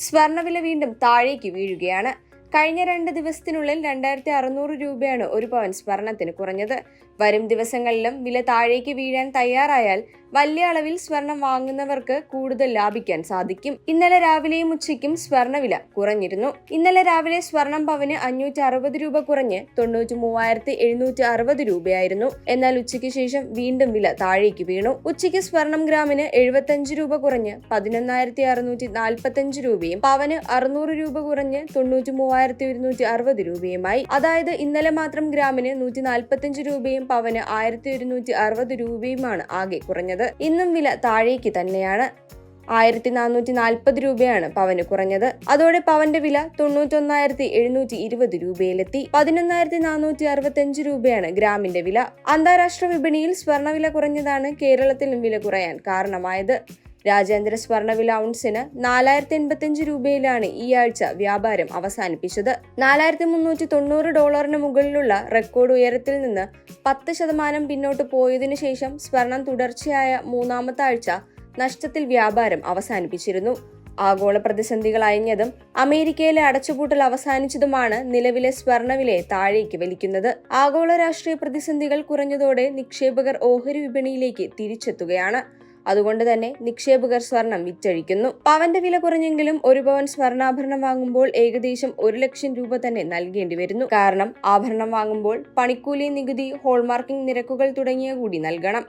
സ്വർണവില വീണ്ടും താഴേക്ക് വീഴുകയാണ്. കഴിഞ്ഞ രണ്ട് ദിവസത്തിനുള്ളിൽ രണ്ടായിരത്തി അറുന്നൂറ് രൂപയാണ് ഒരു പവൻ സ്വർണത്തിന് കുറഞ്ഞത്. വരും ദിവസങ്ങളിലും വില താഴേക്ക് വീഴാൻ തയ്യാറായാൽ വലിയ അളവിൽ സ്വർണം വാങ്ങുന്നവർക്ക് കൂടുതൽ ലാഭിക്കാൻ സാധിക്കും. ഇന്നലെ രാവിലെയും ഉച്ചയ്ക്കും സ്വർണവില കുറഞ്ഞിരുന്നു. ഇന്നലെ രാവിലെ സ്വർണം പവന് അഞ്ഞൂറ്റി അറുപത് രൂപ കുറഞ്ഞ് തൊണ്ണൂറ്റി മൂവായിരത്തി എഴുന്നൂറ്റി അറുപത് രൂപയായിരുന്നു. എന്നാൽ ഉച്ചയ്ക്ക് ശേഷം വീണ്ടും വില താഴേക്ക് വീണു. ഉച്ചയ്ക്ക് സ്വർണം ഗ്രാമിന് എഴുപത്തഞ്ച് രൂപ കുറഞ്ഞ് പതിനൊന്നായിരത്തി അറുന്നൂറ്റി നാൽപ്പത്തഞ്ച് രൂപയും പവന് അറുന്നൂറ് രൂപ കുറഞ്ഞ് തൊണ്ണൂറ്റി മൂവായിരത്തി ഒരുന്നൂറ്റി അറുപത് രൂപയുമായി. അതായത് ഇന്നലെ മാത്രം ഗ്രാമിന് നൂറ്റി നാൽപ്പത്തഞ്ച് രൂപയും പവന് ആയിരത്തി ഒരുന്നൂറ്റി അറുപത് രൂപയുമാണ് ആകെ കുറഞ്ഞത്. ഇന്നും വില താഴേക്ക് തന്നെയാണ്. ആയിരത്തി നാനൂറ്റി നാൽപ്പത് രൂപയാണ് പവന് കുറഞ്ഞത്. അതോടെ പവന്റെ വില തൊണ്ണൂറ്റൊന്നായിരത്തി എഴുന്നൂറ്റി ഇരുപത് രൂപയിലെത്തി. പതിനൊന്നായിരത്തി നാനൂറ്റി അറുപത്തി അഞ്ച് രൂപയാണ് ഗ്രാമിന്റെ വില. അന്താരാഷ്ട്ര വിപണിയിൽ സ്വർണവില കുറഞ്ഞതാണ് കേരളത്തിലും വില കുറയാൻ കാരണമായത്. രാജ്യാന്തര സ്വർണവില ഔൺസിന് നാലായിരത്തി എൺപത്തിയഞ്ച് രൂപയിലാണ് ഈ ആഴ്ച വ്യാപാരം അവസാനിപ്പിച്ചത്. നാലായിരത്തി മുന്നൂറ്റി തൊണ്ണൂറ് ഡോളറിന് മുകളിലുള്ള റെക്കോർഡ് ഉയരത്തിൽ നിന്ന് പത്ത് ശതമാനം പിന്നോട്ട് പോയതിനു ശേഷം സ്വർണം തുടർച്ചയായ മൂന്നാമത്തെ ആഴ്ച നഷ്ടത്തിൽ വ്യാപാരം അവസാനിപ്പിച്ചിരുന്നു. ആഗോള പ്രതിസന്ധികൾ അയഞ്ഞതും അമേരിക്കയിലെ അടച്ചുപൂട്ടൽ അവസാനിച്ചതുമാണ് നിലവിലെ സ്വർണവിലയെ താഴേക്ക് വലിക്കുന്നത്. ആഗോള രാഷ്ട്രീയ പ്രതിസന്ധികൾ കുറഞ്ഞതോടെ നിക്ഷേപകർ ഓഹരി വിപണിയിലേക്ക് തിരിച്ചെത്തുകയാണ്. അതുകൊണ്ട് തന്നെ നിക്ഷേപകർ സ്വർണം വിറ്റഴിക്കുന്നു. പവന്റെ വില കുറഞ്ഞെങ്കിലും ഒരു പവൻ സ്വർണാഭരണം വാങ്ങുമ്പോൾ ഏകദേശം ഒരു ലക്ഷം രൂപ തന്നെ നൽകേണ്ടി വരുന്നു. കാരണം ആഭരണം വാങ്ങുമ്പോൾ പണിക്കൂലി നികുതി ഹോൾമാർക്കിംഗ് നിരക്കുകൾ തുടങ്ങിയ കൂടി നൽകണം.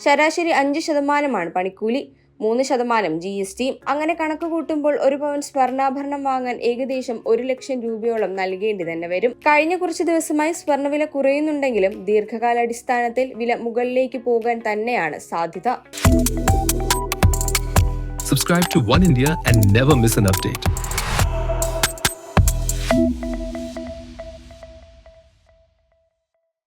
ശരാശരി അഞ്ച് ശതമാനമാണ് പണിക്കൂലി. മൂന്ന് ശതമാനം ജി എസ് ടി. അങ്ങനെ കണക്ക് കൂട്ടുമ്പോൾ ഒരു പവൻ സ്വർണാഭരണം വാങ്ങാൻ ഏകദേശം ഒരു ലക്ഷം രൂപയോളം നൽകേണ്ടി തന്നെ വരും. കഴിഞ്ഞ കുറച്ച് ദിവസമായി സ്വർണവില കുറയുന്നുണ്ടെങ്കിലും ദീർഘകാലാടിസ്ഥാനത്തിൽ വില മുകളിലേക്ക് പോകാൻ തന്നെയാണ് സാധ്യത. Subscribe to One India and never miss an update.